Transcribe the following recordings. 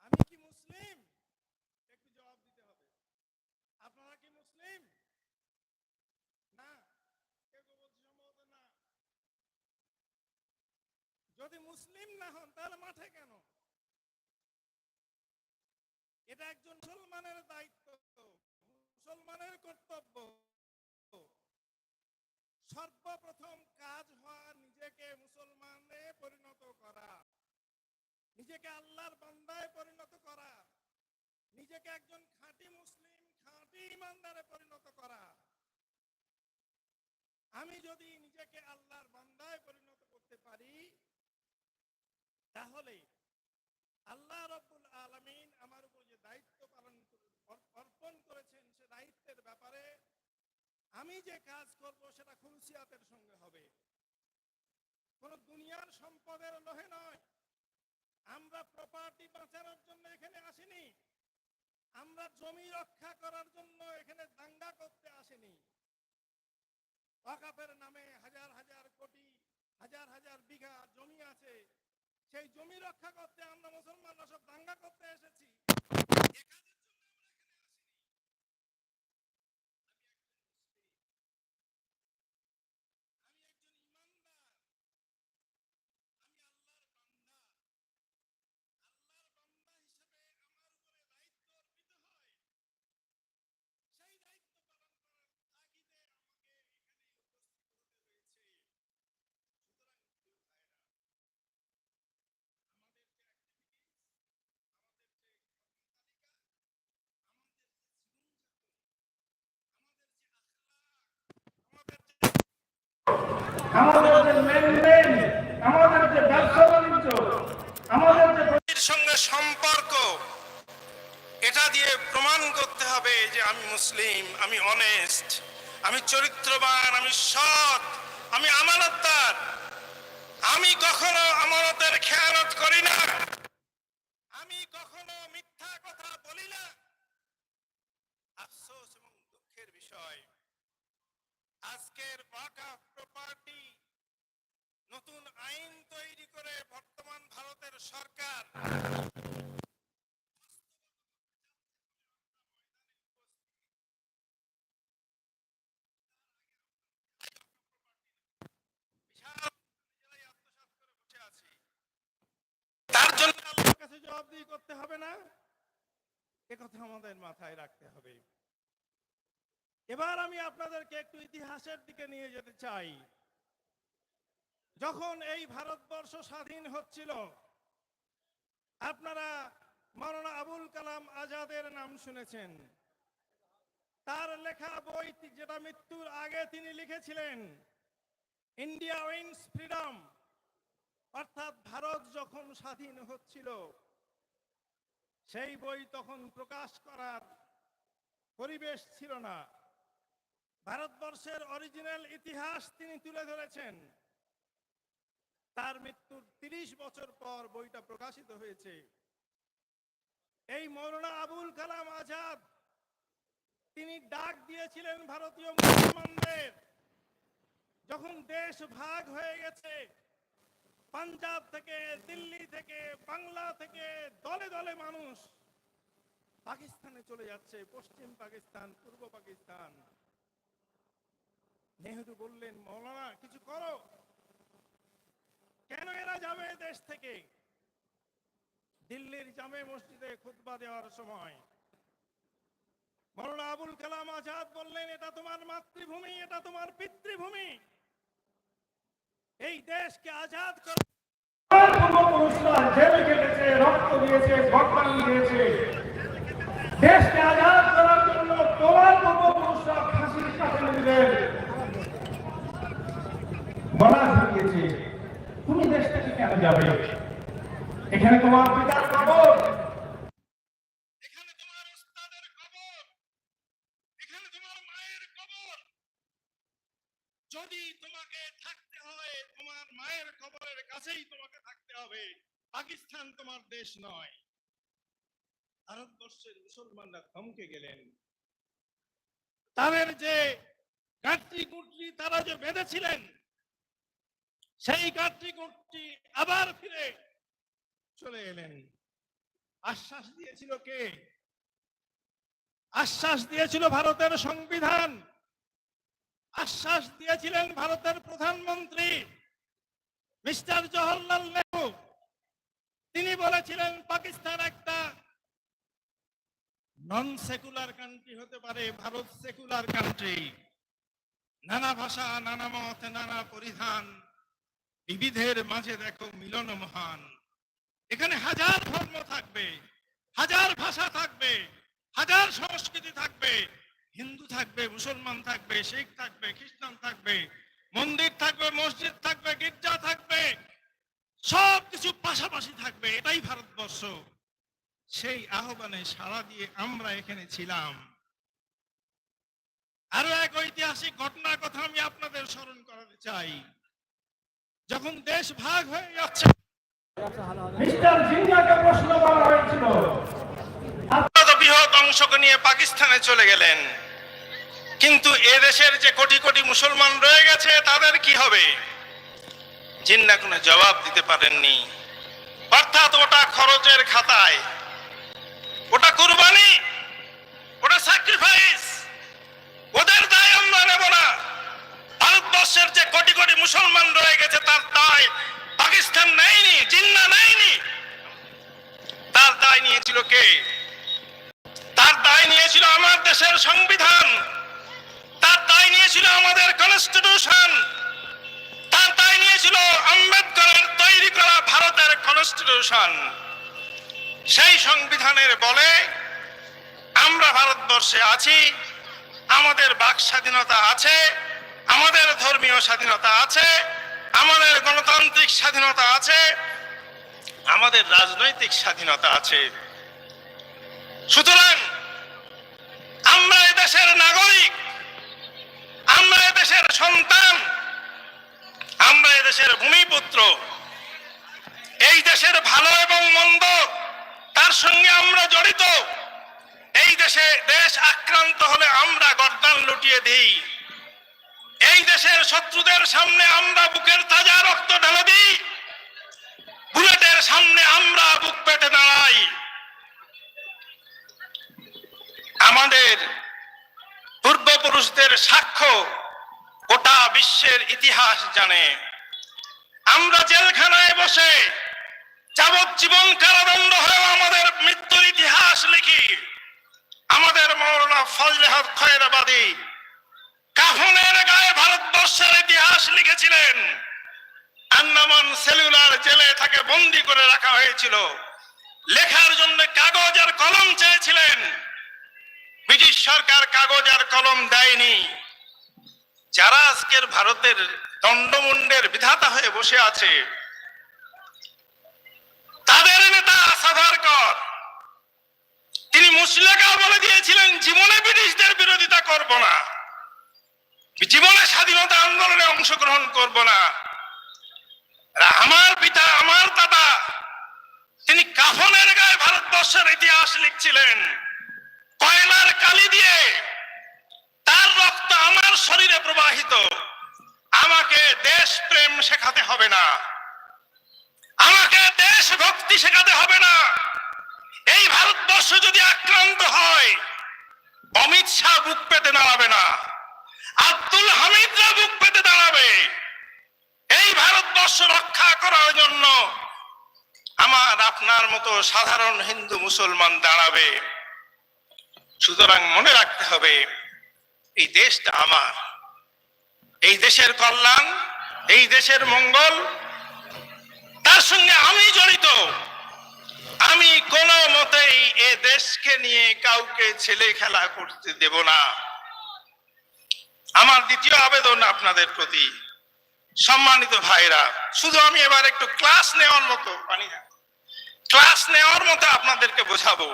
আমি কি মুসলিম? একটু জবাব দিতে হবে। আপনারা কি মুসলিম? না। যদি মুসলিম না হন, তাহলে মাঠে কেন? এটা একজন মুসলমানের দায়িত্ব, মুসলমানের কর্তব্য। সর্বপ্রথম কাজ হওয়া নিজেকে মুসলমানে পরিণত করা। নিজেকে আল্লাহর বান্দায় পরিণত করা। নিজেকে একজন খাঁটি মুসলিম, খাঁটি ইমানদারে পরিণত করা। আমি যদি নিজেকে আল্লাহর বান্দায় পরিণত করতে পারি, তাহলে আল্লাহ রব্বুল আলামিন আমার উপর যে দায়িত্ব পালন অর্পণ করেছেন সে দায়িত্বের ব্যাপারে আমি যে কাজ করব সেটা খুলসিয়াতের সঙ্গে হবে। কোন দুনিয়ার সম্পদের লোহে নয়। আমরা প্রপার্টি বাঁচানোর জন্য এখানে আসিনি। আমরা জমি রক্ষা করার জন্য এখানে দাঙ্গা করতে আসিনি। ওয়াকাফের নামে হাজার হাজার কোটি, হাজার হাজার বিঘা জমি আছে। সেই জমি রক্ষা করতে আমরা মুসলমানরা সব দাঙ্গা করতে এসেছি এ কাজের জন্য আমরা এখানে আসিনি। আমি একজন ইমানদার আমি আল্লাহর বান্দা আল্লাহর বান্দা হিসেবে আমার উপরে দায়িত্ব অর্পিত হয় সেই দায়িত্ব পালন করার তাগিদে আমাকে এখানে উপস্থিত হতে হয়েছে সুতরাং প্রিয় ভাইরা আমাদের যে অ্যাক্টিভিটিস আমাদের যে কর্মতালিকা আমাদের যে জীবনযাপন আমাদের যে আখলাক আমাদের সঙ্গে সম্পর্ক, এটা দিয়ে প্রমাণ করতে হবে যে আমি মুসলিম, আমি অনেস্ট আমি চরিত্রবান, আমি সৎ, আমি আমানতদার। আমি কখনো আমানতের খেয়ানত করি না। আমি কখনো মিথ্যা কথা বলি না আফসোস এবং দুঃখের বিষয় আজকের ওয়াকাফ প্রপার্টি নতুন আইন তৈরি করে বর্তমান ভারতের সরকার। জবাবদিহি করতে হবে না। কথা আমাদের মাথায় রাখতে হবে। এবার আমি আপনাদেরকে একটু ইতিহাসের দিকে নিয়ে যেতে চাই। যখন এই ভারতবর্ষ স্বাধীন হচ্ছিল, আপনারা মাওলানা আবুল কালাম আজাদের নাম শুনেছেন। তার লেখা বই যেটা মৃত্যুর আগে তিনি লিখেছিলেন, ইন্ডিয়া উইন্স ফ্রিডম অর্থাৎ ভারত যখন স্বাধীন হচ্ছিল, সেই বই তখন প্রকাশ করার পরিবেশ ছিল না। ভারতবর্ষের অরিজিনাল ইতিহাস তিনি তুলে ধরেছেন। তার মৃত্যুর তিরিশ বছর পর বইটা প্রকাশিত হয়েছে। এই মৌলানা আবুল কালাম আজাদ, তিনি ডাক দিয়েছিলেন ভারতীয় মুসলমানদের, যখন দেশ ভাগ হয়ে গেছে, পাঞ্জাব থেকে, দিল্লি থেকে, বাংলা থেকে দলে দলে মানুষ পাকিস্তানে চলে যাচ্ছে, পশ্চিম পাকিস্তান, পূর্ব পাকিস্তান। নেহরু বললেন, মৌলানা, কিছু করো। কেন এরা যাবে দেশ থেকে? দিল্লির জামে মসজিদে খুতবা দেওয়ার সময় মৌলানা আবুল কালাম আজাদ বললেন, এটা তোমার মাতৃভূমি, এটা তোমার পিতৃভূমি। এই দেশকে আজাদ কর পূর্বপুরুষরা দেশকে আজাদ করার জন্য তোমার পূর্বপুরুষরা ফাঁসির কাছে দিলেন গলা ঝুঁকিয়েছে তুমি দেশ থেকে কেন যাবে? এখানে তোমার পিতার কবর যদি তোমাকে থাকতে হয় তোমার মায়ের কবরের কাছেই তোমাকে থাকতে হবে। পাকিস্তান তোমার দেশ নয়। ভারতবর্ষের মুসলমানরা থমকে গেলেন। তাদের যে গাঁটরি গুটরি তারা যে বেঁধেছিলেন সেই কার্তিকটি আবার ফিরে চলে এলেন। আশ্বাস দিয়েছিল কে? আশ্বাস দিয়েছিল ভারতের সংবিধান। আশ্বাস দিয়েছিলেন ভারতের প্রধানমন্ত্রী, মিস্টার জওহরলাল নেহরু। তিনি বলেছিলেন, পাকিস্তান একটা নন সেকুলার কান্ট্রি হতে পারে, ভারত সেকুলার কান্ট্রি নানা ভাষা, নানা মত, নানা পরিধান বিবিধের মাঝে দেখো মিলন মহান। এখানে হাজার ধর্ম থাকবে, হাজার ভাষা থাকবে, হাজার সংস্কৃতি থাকবে। হিন্দু থাকবে, মুসলমান থাকবে, শিখ থাকবে, খ্রিস্টান থাকবে, মন্দির থাকবে, মসজিদ থাকবে, গির্জা থাকবে সব কিছু পাশাপাশি থাকবে, এটাই ভারতবর্ষ। সেই আহ্বানে সাড়া দিয়ে আমরা এখানে ছিলাম। আরও এক ঐতিহাসিক ঘটনার কথা আমি আপনাদের স্মরণ করাতে চাই। যখন দেশ ভাগ হয়ে যাচ্ছে। মিস্টার জিন্নাকে প্রশ্ন করা হয়েছিল। আপনারা বৃহৎ অংশকে নিয়ে পাকিস্তানে চলে গেলেন। কিন্তু এ দেশের যে কোটি কোটি মুসলমান রয়ে গেছে তাদের কি হবে? জিন্না কোনো জবাব দিতে পারেননি। অর্থাৎ ওটা খরচের খাতায়। ওটা কুরবানি। ওটা স্যাক্রিফাইস ওদের দায় আমরা নেব না। ভারতবর্ষের যে কোটি কোটি মুসলমান রয়ে গেছে, তার দায় পাকিস্তান নেয়নি, জিন্না নেয়নি। তার দায় নিয়েছিল কে? তার দায় নিয়েছিল আমার দেশের সংবিধান। তার দায় নিয়েছিল আমাদের কনস্টিটিউশন তার দায় নিয়েছিল আম্বেদকরের তৈরি করা ভারতের কনস্টিটিউশন সেই সংবিধানের বলে আমরা ভারতবর্ষে আছি, আমাদের বাক স্বাধীনতা আছে আমাদের ধর্মীয় স্বাধীনতা আছে, আমাদের গণতান্ত্রিক স্বাধীনতা আছে, আমাদের রাজনৈতিক স্বাধীনতা আছে। সুতরাং আমরা দেশের নাগরিক, আমরা দেশের সন্তান, আমরা দেশের ভূমিপুত্র। এই দেশের ভালো এবং মন্দ, তার সঙ্গে আমরা জড়িত। এই দেশে দেশ আক্রান্ত হলে আমরা গর্দান লুটিয়ে দিই। এই দেশের শত্রুদের সামনে আমরা বুকের তাজা রক্ত ঢেলে দিই। বুলেটের সামনে আমরা বুক পেতে দাঁড়াই। আমাদের পূর্বপুরুষদের সাক্ষ্য গোটা বিশ্বের ইতিহাস জানে। আমরা জেলখানায় বসে যাবজ্জীবন কারাদণ্ড হয়েও আমাদের মৃত্যুর ইতিহাস লিখি। আমাদের মৌলানা ফজলে হক খয়রাবাদী কাফনের গায়ে ভারতবর্ষের ইতিহাস লিখেছিলেন। আন্দামান সেলুলার জেলে তাকে বন্দি করে রাখা হয়েছিল। লেখার জন্য কাগজ আর কলম চেয়েছিলেন। ব্রিটিশ সরকার কাগজ আর কলম দেয়নি। যারা আজকের ভারতের দণ্ডমুণ্ডের বিধাতা হয়ে বসে আছে, তাদের নেতা সাভারকর তিনি মুসলেকা বলে দিয়েছিলেন, জীবনে ব্রিটিশদের বিরোধিতা করব না। জীবনে স্বাধীনতা আন্দোলনে অংশগ্রহণ করব না। আমার পিতা, আমার দাদা, তিনি কাফনের গায়ে ভারতবর্ষের ইতিহাস লিখছিলেন। কয়লার কালি দিয়ে তার রক্ত আমার শরীরে প্রবাহিত। আমাকে দেশ প্রেম শেখাতে হবে না। আমাকে দেশভক্তি শেখাতে হবে না। এই ভারতবর্ষ যদি আক্রান্ত হয়, অমিত শাহ বুক পেতে দাঁড়াবে না। আব্দুল হামিদরা বুক পেতে দাঁড়াবে। এই ভারতবর্ষ রক্ষা করার জন্য আমার আপনার মতো সাধারণ হিন্দু মুসলমান দাঁড়াবে। সুতরাং মনে রাখতে হবে, এই দেশটা আমার। এই দেশের কল্যাণ, এই দেশের মঙ্গল, তার সঙ্গে আমি জড়িত। আমি কোনো মতেই এ দেশকে নিয়ে কাউকে ছেলে খেলা করতে দেব না। আমার দ্বিতীয় আবেদন আপনাদের প্রতি। সম্মানিত ভাইরা, শুধু আমি এবার একটু ক্লাস নেওয়ার মতো পানি না ক্লাস নেওয়ার মতো আপনাদেরকে বোঝাবো।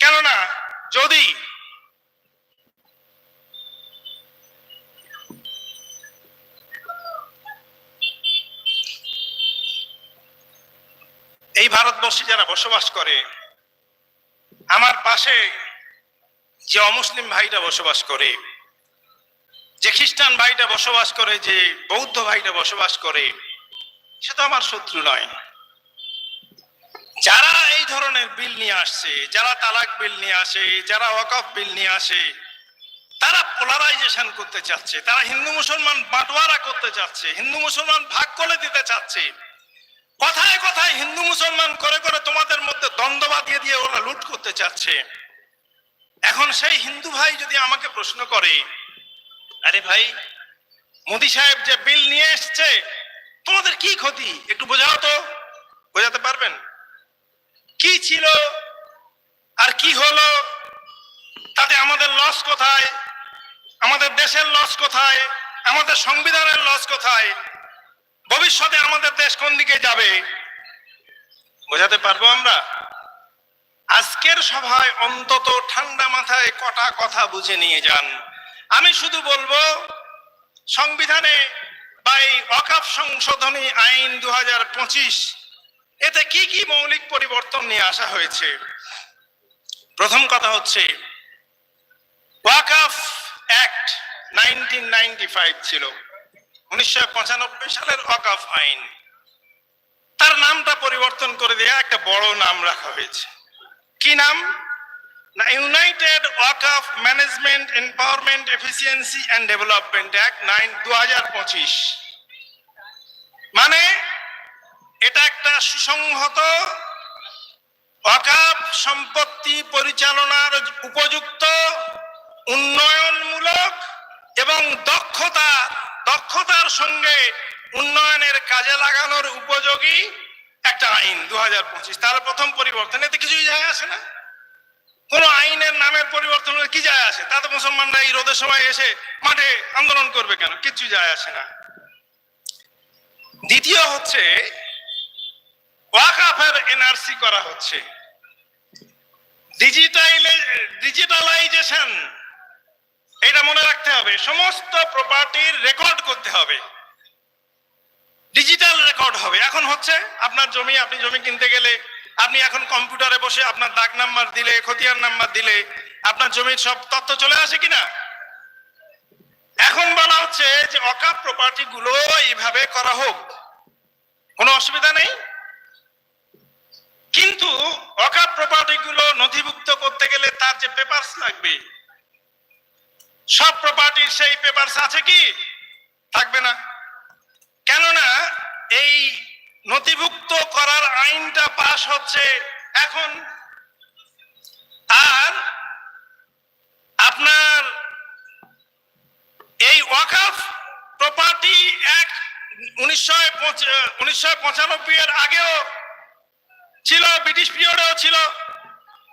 কেননা, যদি এই ভারতবর্ষে যারা বসবাস করে, আমার পাশে যে অমুসলিম ভাইরা বসবাস করে যে খ্রিস্টান ভাইটা বসবাস করে, যে বৌদ্ধ ভাইটা বসবাস করে, সে তো আমার শত্রু নয়। যারা এই ধরনের বিল নিয়ে আসছে, যারা তালাক বিল নিয়ে আসে, যারা ওয়াকফ বিল নিয়ে আসে, তারা পোলারাইজেশন করতে চাচ্ছে, তারা হিন্দু মুসলমান বাঁটোয়ারা করতে চাচ্ছে, হিন্দু মুসলমান ভাগ করে দিতে চাচ্ছে। কথায় কথায় হিন্দু মুসলমান করে করে তোমাদের মধ্যে দ্বন্দ্ব বাঁধিয়ে দিয়ে ওরা লুট করতে চাচ্ছে। এখন সেই হিন্দু ভাই যদি আমাকে প্রশ্ন করে আরে ভাই, মোদি সাহেব যে বিল নিয়ে এসছে, তোমাদের কি ক্ষতি? একটু বোঝাও তো। বোঝাতে পারবেন? কি ছিল আর কি হলো? তাতে আমাদের লস কোথায়? আমাদের দেশের লস কোথায়? আমাদের সংবিধানের লস কোথায়? ভবিষ্যতে আমাদের দেশ কোন দিকে যাবে? বোঝাতে পারব আমরা? আজকের সভায় অন্তত ঠান্ডা মাথায় কটা কথা বুঝে নিয়ে যান। আমি শুধু বলব, সংবিধানে বা এই অকাপ সংশোধনী আইন দু হাজার পঁচিশ, এতে কি কি মৌলিক পরিবর্তন নিয়ে আসা হয়েছে? প্রথম কথা হচ্ছে, ওয়াকাফ অ্যাক্ট নাইনটিন ছিল, উনিশশো পঁচানব্বই সালের ওয়াকাফ আইন। তার নামটা পরিবর্তন করে দিয়ে একটা বড় নাম রাখা হয়েছে। কি নাম? না united Waqf management empowerment efficiency and development act nine দু মানে এটা একটা সুসংহত অকাপ সম্পত্তি পরিচালনার উপযুক্ত উন্নয়নমূলক এবং দক্ষতা, দক্ষতার সঙ্গে উন্নয়নের কাজে লাগানোর উপযোগী একটা আইন দু হাজার পঁচিশ। তার প্রথম পরিবর্তন, এতে কিছুই যায় আসে না। কোন আইনের নামের পরিবর্তন কি যায় আসে? তাতে মুসলমানরা এই রোদের সময় এসে মাঠে আন্দোলন করবে কেন? কিছু যায় আসে না। দ্বিতীয় হচ্ছে, ওয়াকাফের এনআরসি করা হচ্ছে। ডিজিটালাইজেশন, এটা মনে রাখতে হবে, সমস্ত প্রপার্টির রেকর্ড করতে হবে। ডিজিটাল রেকর্ড হবে। এখন হচ্ছে, আপনার জমি, আপনি জমি কিনতে গেলে আপনি এখন কম্পিউটারে বসে আপনার দাগ নাম্বার দিলে, খতিয়ান নাম্বার দিলে, আপনার জমির সব তথ্য চলে আসে কিনা? এখন বলা হচ্ছে যে অকাপ প্রপার্টি গুলো এইভাবে করা হোক। কোনো অসুবিধা নেই? কিন্তু অকাপ প্রপার্টি গুলো নথিভুক্ত করতে গেলে তার যে পেপারস লাগবে, সব প্রপার্টির সেই পেপারস আছে কি? থাকবে না। কেননা এই নথিভুক্ত করার আইনটা পাশ হচ্ছে এখন। আর আপনার এই ওয়াকাফ প্রপার্টি অ্যাক্ট উনিশশো এর আগেও ছিল, ব্রিটিশ পিরিয়ডেও ছিল।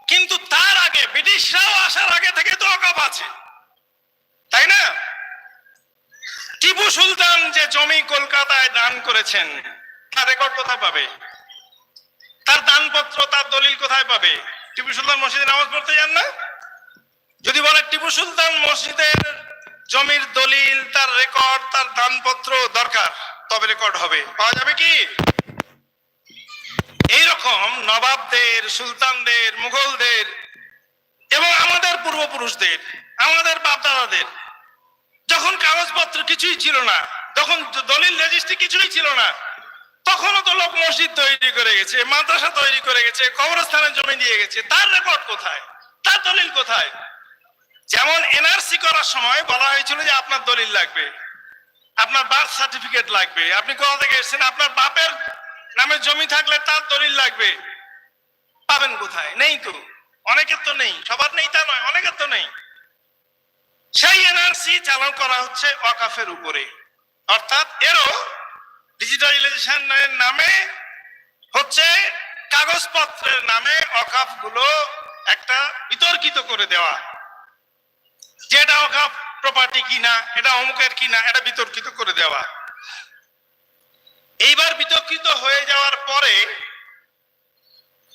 কিন্তু তার আগে, ব্রিটিশরাও আসার আগে থেকে তো অকাপ আছে। তাই না? টিপু সুলতান যে জমি কলকাতায় দান করেছেন তার রেকর্ড কোথায় পাবে? তার দানপত্র, তার দলিল কোথায় পাবে? টিপু সুলতান মসজিদে নামাজ পড়তে যান না? যদি বলে টিপু সুলতান মসজিদের জমির দলিল, তার রেকর্ড তার দানপত্র দরকার, তবে রেকর্ড হবে। পাওয়া যাবে কি? এইরকম নবাবদের, সুলতানদের, মুঘলদের এবং আমাদের পূর্বপুরুষদের, আমাদের বাপদাদাদের, যখন কাগজপত্র কিছুই ছিল না তখন দলিল রেজিস্ট্রি কিছুই ছিল না তখনও তো লোক মসজিদ তৈরি করে গেছে, মাদ্রাসা তৈরি করে গেছে, কবরস্থানের জমি দিয়ে গেছে, তার রেকর্ড কোথায়? তার দলিল কোথায়? যেমন এনআরসি করার সময় বলা হয়েছিল যে আপনার দলিল লাগবে, আপনার বার্থ সার্টিফিকেট লাগবে, আপনি কোথা থেকে এসেছেন, আপনার বাপের নামে জমি থাকলে তার দলিল লাগবে, পাবেন কোথায়? নেই তো, অনেকের তো নেই, সবার নেই তা নয়, অনেকের তো নেই। সেই এনআরসি চালন করা হচ্ছে ওয়াকাফের উপরে, অর্থাৎ এরও ডিজিটালাইজেশনের নামে হচ্ছে কাগজপত্রের নামে অকাফগুলো একটা বিতর্কিত করে দেওয়া। যেটা অকাফ প্রপার্টি কিনা, এটা অমুকের কিনা, এটা বিতর্কিত করে দেওয়া। এইবার বিতর্কিত হয়ে যাওয়ার পরে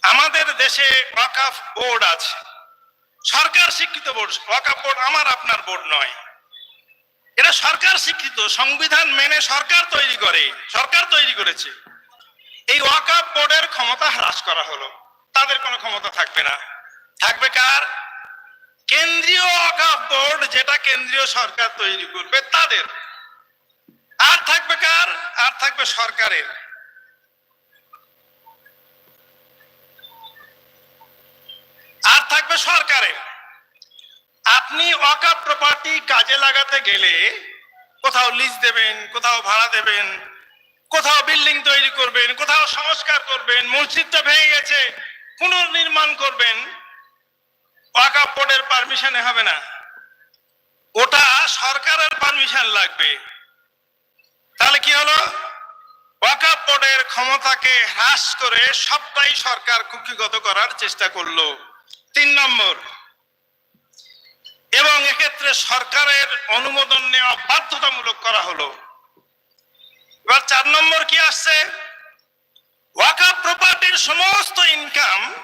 আমাদের দেশে ওয়াকাফ বোর্ড আছে। সরকার স্বীকৃত বোর্ড ওয়াকাফ বোর্ড আমার, আপনার বোর্ড নয়। এটা সরকার স্বীকৃত সংবিধান মেনে সরকার তৈরি করে, সরকার তৈরি করেছে। এই ওয়াকাফ বোর্ডের ক্ষমতা হ্রাস করা হলো। তাদের কোনো ক্ষমতা থাকবে না। থাকবে কার? কেন্দ্রীয় অকাপ বোর্ড যেটা কেন্দ্রীয় সরকার তৈরি করবে, তাদের। আর থাকবে কার? আর থাকবে সরকারের। আর থাকবে সরকারের। আপনি অকাপ প্রপার্টি কাজে লাগাতে গেলে কোথাও লিজ দেবেন, কোথাও ভাড়া দেবেন, কোথাও বিল্ডিং তৈরি করবেন, কোথাও সংস্কার করবেন, মসজিদটা ভেঙে গেছে, পুনর্নির্মাণ করবেন ওয়াকাপ বোর্ডের পারমিশনে হবে না। ওটা সরকারের পারমিশন লাগবে। তাহলে কি হলো? ওয়াকাপ বোর্ডের ক্ষমতাকে হ্রাস করে সবটাই সরকার কুক্ষিগত করার চেষ্টা করল। তিন নম্বর এবং এক্ষেত্রে সরকারের অনুমোদন নেওয়া বাধ্যতামূলক করা হলো। এবার চার নম্বর কি আসছে? ওয়াকাপ প্রপার্টির সমস্ত ইনকাম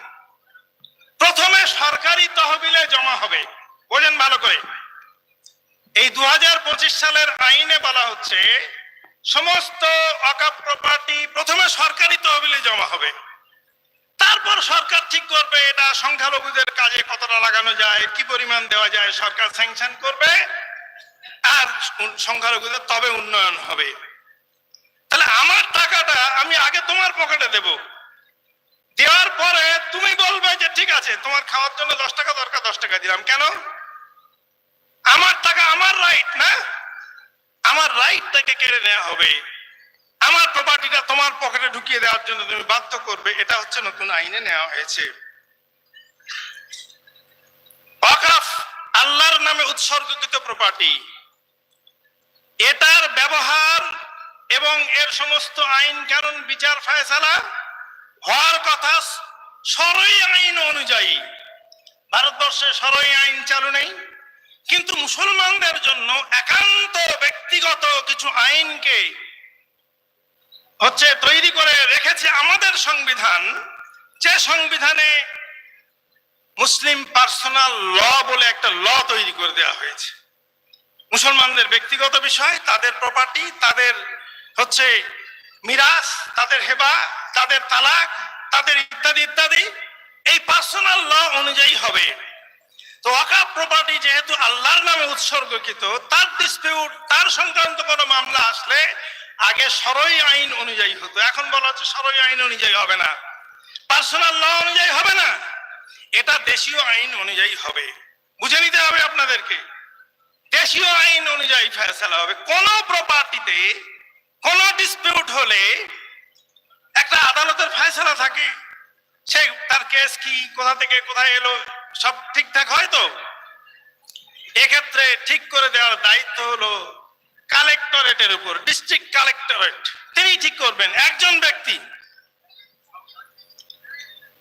প্রথমে সরকারি তহবিলে জমা হবে। বোঝেন ভালো করে। এই দু হাজার পঁচিশ সালের আইনে বলা হচ্ছে, সমস্ত অকাপ প্রপার্টি প্রথমে সরকারি তহবিলে জমা হবে। তারপর সরকার ঠিক করবে এটা সংখ্যালঘুদের কাজে কতটা লাগানো যায়, কি পরিমাণ দেওয়া যায়, সরকার স্যাংশন করবে আর সংখ্যালঘুদের তবে উন্নয়ন হবে। তাহলে আমার টাকাটা আমি আগে তোমার পকেটে দেব। দেওয়ার পরে তুমি বলবে যে ঠিক আছে, তোমার খাওয়ার জন্য দশ টাকা দরকার, দশ টাকা দিলাম। কেন? আমার টাকা আমার রাইট না? আমার রাইটটাকে কেড়ে নেওয়া হবে। আমার প্রপার্টিটা তোমার পকেটে ঢুকিয়ে দেওয়ার জন্য তুমি বাধ্য করবে, এটা হচ্ছে নতুন আইনে নেওয়া হয়েছে। আল্লাহর নামে উৎসর্গকৃত প্রপার্টি এটার ব্যবহার এবং এর সমস্ত আইন কারণ বিচার ফায়সালা হওয়ার কথা সরই আইন অনুযায়ী। ভারতবর্ষে সরই আইন চালু নেই, কিন্তু মুসলমানদের জন্য একান্ত ব্যক্তিগত কিছু আইনকে হচ্ছে তৈরি করে রেখেছে আমাদের সংবিধান। যে সংবিধানে মুসলিম পার্সোনাল ল বলে একটা ল তৈরি করে দেওয়া হয়েছে। মুসলমানদের ব্যক্তিগত বিষয়, তাদের প্রপার্টি তাদের হচ্ছে মিরাস তাদের হেবা, তাদের তালাক, তাদের ইত্যাদি ইত্যাদি, এই পার্সোনাল ল অনুযায়ী হবে। তো ওয়াকাফ প্রপার্টি যেহেতু আল্লাহর নামে উৎসর্গকৃত, তার ডিসপিউট তার সংক্রান্ত কোনো মামলা আসলে আগে সরই আইন অনুযায়ী হতো, এখন বলা হচ্ছে সরই আইন অনুযায়ী হবে না। পার্সোনাল ল অনুযায়ী হবে না, এটা দেশীয় আইন অনুযায়ী হবে। বুঝে নিতে হবে আপনাদেরকে। দেশীয় আইন অনুযায়ী ফেসলা হবে। কোন প্রপার্টিতে কোন ডিসপিউট হলে একটা আদালতের ফয়সালা থাকে। সে তার কেস কি, কোথা থেকে কোথায় এলো, সব ঠিকঠাক হয় তো? এক্ষেত্রে ঠিক করে দেওয়ার দায়িত্ব হলো কালেক্টরেটের উপর ডিস্ট্রিক্ট কালেক্টরেট। তিনি ঠিক করবেন, একজন ব্যক্তি।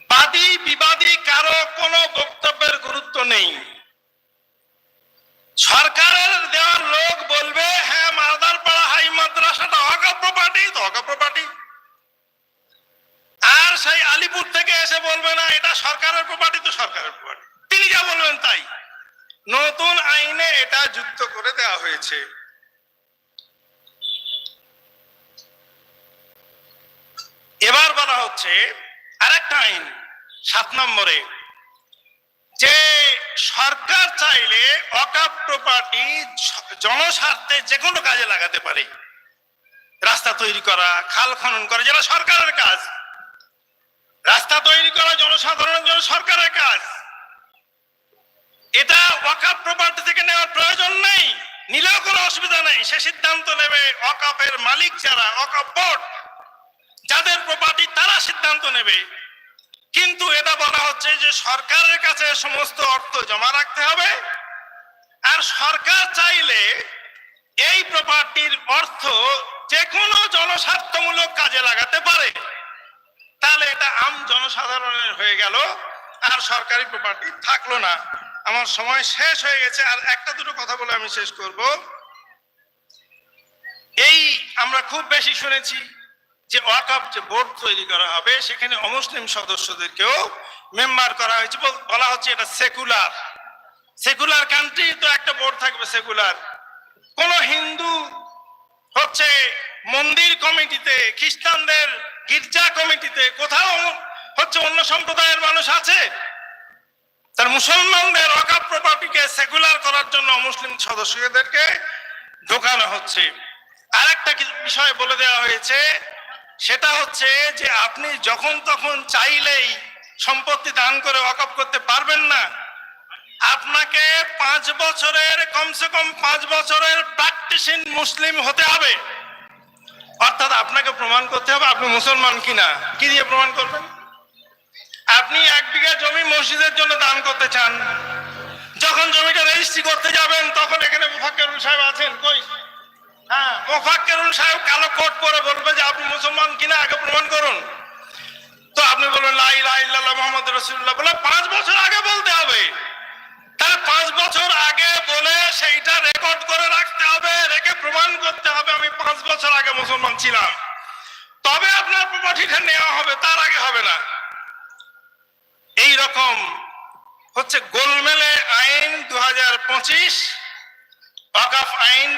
বাদী, বিবাদী কারও কোনো বক্তব্যের গুরুত্ব নেই। সরকারের দেওয়ার লোক বলবে হ্যাঁ মালদার পাড়া হাই মাদ্রাসাটা হকা প্রপার্টি তো হকা প্রপার্টি আর সেই আলিপুর থেকে এসে বলবে, না, এটা সরকারের প্রপার্টি তো সরকারের প্রপার্টি তিনি যা বলবেন তাই। নতুন আইনে এটা যুক্ত করে দেওয়া হয়েছে। এবার বলা হচ্ছে আরেকটা আইন, সাত নম্বরে, যে সরকার চাইলে অকাপ প্রপার্টি জনস্বার্থে যে কোনো কাজে লাগাতে পারে। রাস্তা তৈরি করা, খাল খনন করা যেটা সরকারের কাজ। রাস্তা তৈরি করা জনসাধারণের জন্য সরকারের কাজ। এটা ওয়াকাপ প্রপার্টি থেকে নেওয়ার প্রয়োজন নেই, নিলেও কোনো অসুবিধা নেই। সে সিদ্ধান্ত নেবে অকাপের মালিক যারা, অকাপ বোর্ড তারা সিদ্ধান্ত নেবে। কিন্তু এটা বলা হচ্ছে যে সরকারের কাছে সমস্ত অর্থ জমা রাখতে হবে। আর সরকার চাইলে এই প্রপার্টির অর্থ যে কোনো জনস্বার্থমূলক কাজে লাগাতে পারে। তাহলে এটা আম জনসাধারণের হয়ে গেল, আর সরকারি প্রপার্টি থাকল না। আমার সময় শেষ হয়ে গেছে, আর একটা দুটো কথা বলে আমি শেষ করব। এই আমরা খুব বেশি শুনেছি যে ওয়াকআপ যে বোর্ড তৈরি করা হবে, সেখানে অমুসলিম সদস্যদেরকেও মেম্বার করা হয়েছে। বল- হচ্ছে এটা সেকুলার। সেকুলার কান্ট্রি তো একটা বোর্ড থাকবে, সেকুলার। কোন হিন্দু হচ্ছে মন্দির কমিটিতে, খ্রিস্টানদের গির্জা কমিটিতে, কোথাও হচ্ছে অন্য সম্প্রদায়ের মানুষ আছে? তার মুসলমানদের অকাপ প্রপার্টিকে সেকুলার করার জন্য মুসলিম সদস্যদেরকে ঢোকানো হচ্ছে। আরেকটা কি- বিষয় বলে দেওয়া হয়েছে সেটা হচ্ছে যে আপনি যখন তখন চাইলেই সম্পত্তি দান করে ওয়াকফ করতে পারবেন না। আপনাকে পাঁচ বছরের, কমসে কম পাঁচ বছরের প্র্যাকটিসিং মুসলিম হতে হবে। অর্থাৎ আপনাকে প্রমাণ করতে হবে আপনি মুসলমান কিনা। কি দিয়ে প্রমাণ করবেন? আপনি এক বিঘা জমি মসজিদের জন্য দান করতে চান। যখন জমিটা রেজিস্ট্রি করতে যাবেন, তখন এখানে মুফাক্কেরুল সাহেব আছেন, কই? হ্যাঁ সাহেব কালো কোট পরে বলবে যে আপনি মুসলমান কিনা আগে প্রমাণ করুন। তো আপনি বলবেন, লা ইলাহা ইল্লাল্লাহ মুহাম্মদ রাসূলুল্লাহ। বলে, পাঁচ বছর আগে বলতে হবে। তাহলে পাঁচ বছর আগে বলে সেইটা রেকর্ড করে রাখতে হবে, রেখে প্রমাণ করতে হবে, আমি পাঁচ বছর আগে মুসলমান ছিলাম। তবে আপনার প্রপার্টিটা নেওয়া হবে, তার আগে হবে না। এই রকম হচ্ছে গোলমেলে আইন দু হাজার পঁচিশ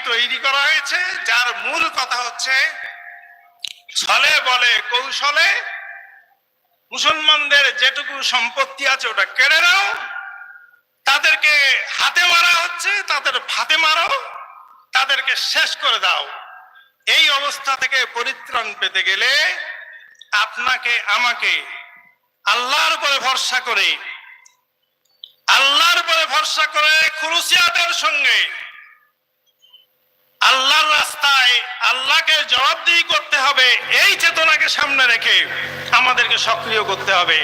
তৈরি করা হয়েছে, যার মূল কথা হচ্ছে ছলে বলে কৌশলে মুসলমানদের যেটুকু সম্পত্তি আছে ওটা কেড়ে নাও, তাদেরকে হাতে মারা হচ্ছে, তাদের ভাতে মারো, তাদেরকে শেষ করে দাও। এই অবস্থা থেকে পরিত্রাণ পেতে গেলে আপনাকে, আমাকে আল্লাহর উপরে ভরসা করে, আল্লাহর উপরে ভরসা করে খুলুসিয়াতের সঙ্গে আল্লাহর রাস্তায় আল্লাহকে জবাবদিহি করতে হবে এই চেতনাকে সামনে রেখে আমাদেরকে সক্রিয় করতে হবে।